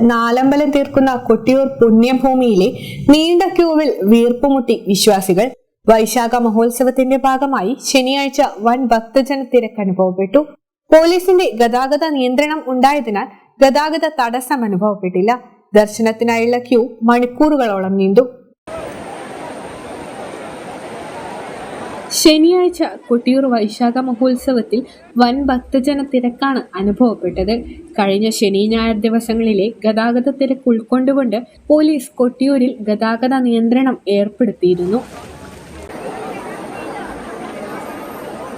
നാലമ്പലം തീർക്കുന്ന കൊട്ടിയൂർ പുണ്യഭൂമിയിലെ നീണ്ട ക്യൂവിൽ വീർപ്പുമുട്ടി വിശ്വാസികൾ വൈശാഖ മഹോത്സവത്തിന്റെ ഭാഗമായി ശനിയാഴ്ച വൻ ഭക്തജന തിരക്ക് അനുഭവപ്പെട്ടു. പോലീസിന്റെ ഗതാഗത നിയന്ത്രണം ഉണ്ടായതിനാൽ ഗതാഗത തടസ്സം അനുഭവപ്പെട്ടില്ല. ദർശനത്തിനായുള്ള ക്യൂ മണിക്കൂറുകളോളം നീണ്ടു. ശനിയാഴ്ച കൊട്ടിയൂർ വൈശാഖ മഹോത്സവത്തിൽ വൻ ഭക്തജന തിരക്കാണ് അനുഭവപ്പെട്ടത്. കഴിഞ്ഞ ശനി ഞായർ ദിവസങ്ങളിലെ ഗതാഗത തിരക്ക് ഉൾക്കൊണ്ടുകൊണ്ട് പോലീസ് കൊട്ടിയൂരിൽ ഗതാഗത നിയന്ത്രണം ഏർപ്പെടുത്തിയിരുന്നു.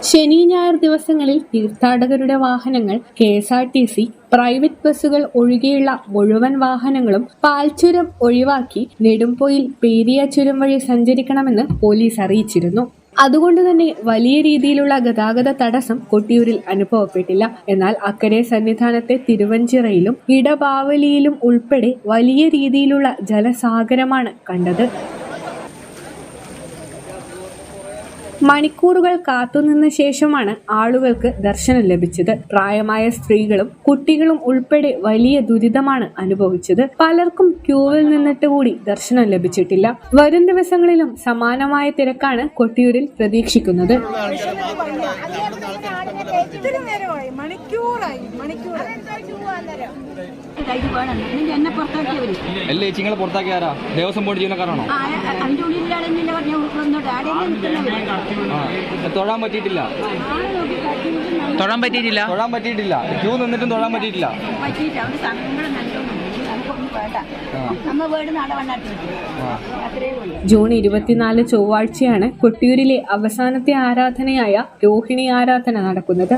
ശനി ഞായർ ദിവസങ്ങളിൽ തീർത്ഥാടകരുടെ വാഹനങ്ങൾ K S R T C private ബസ്സുകൾ ഒഴികെയുള്ള മുഴുവൻ വാഹനങ്ങളും പാൽച്ചുരം ഒഴിവാക്കി നെടുമ്പോയിൽ പേരിയ ചുരം വഴി സഞ്ചരിക്കണമെന്ന് പോലീസ് അറിയിച്ചിരുന്നു. അതുകൊണ്ട് തന്നെ വലിയ രീതിയിലുള്ള ഗതാഗത തടസ്സം കൊട്ടിയൂരിൽ അനുഭവപ്പെട്ടില്ല. എന്നാൽ അക്കരെ സന്നിധാനത്തെ തിരുവഞ്ചിറയിലും ഇടബാവലിയിലും ഉൾപ്പെടെ വലിയ രീതിയിലുള്ള ജലസാഗരമാണ് കണ്ടത്. മണിക്കൂറുകൾ കാത്തുനിന്ന ശേഷമാണ് ആളുകൾക്ക് ദർശനം ലഭിച്ചത്. പ്രായമായ സ്ത്രീകളും കുട്ടികളും ഉൾപ്പെടെ വലിയ ദുരിതമാണ് അനുഭവിച്ചത്. പലർക്കും ക്യൂവിൽ നിന്നിട്ട് കൂടി ദർശനം ലഭിച്ചിട്ടില്ല. വരും ദിവസങ്ങളിലും സമാനമായ തിരക്കാണ് കൊട്ടിയൂരിൽ പ്രതീക്ഷിക്കുന്നത്. മണിക്കൂറായി പുറത്താക്കി അല്ലേ ചേച്ചി നിങ്ങളെ പുറത്താക്കിയ ആരാ? ദേവസ്വം ബോർഡ് ജീവനക്കാരാണോ തൊഴാൻ പറ്റിയിട്ടില്ല. തൊഴാൻ പറ്റിയിട്ടില്ല? തൊഴാൻ പറ്റിയിട്ടില്ല. ക്യൂ നിന്നിട്ടും തൊഴാൻ പറ്റിയിട്ടില്ല. ജൂൺ ഇരുപത്തിനാല് ചൊവ്വാഴ്ചയാണ് കൊട്ടിയൂരിലെ അവസാനത്തെ ആരാധനയായ രോഹിണി ആരാധന നടക്കുന്നത്.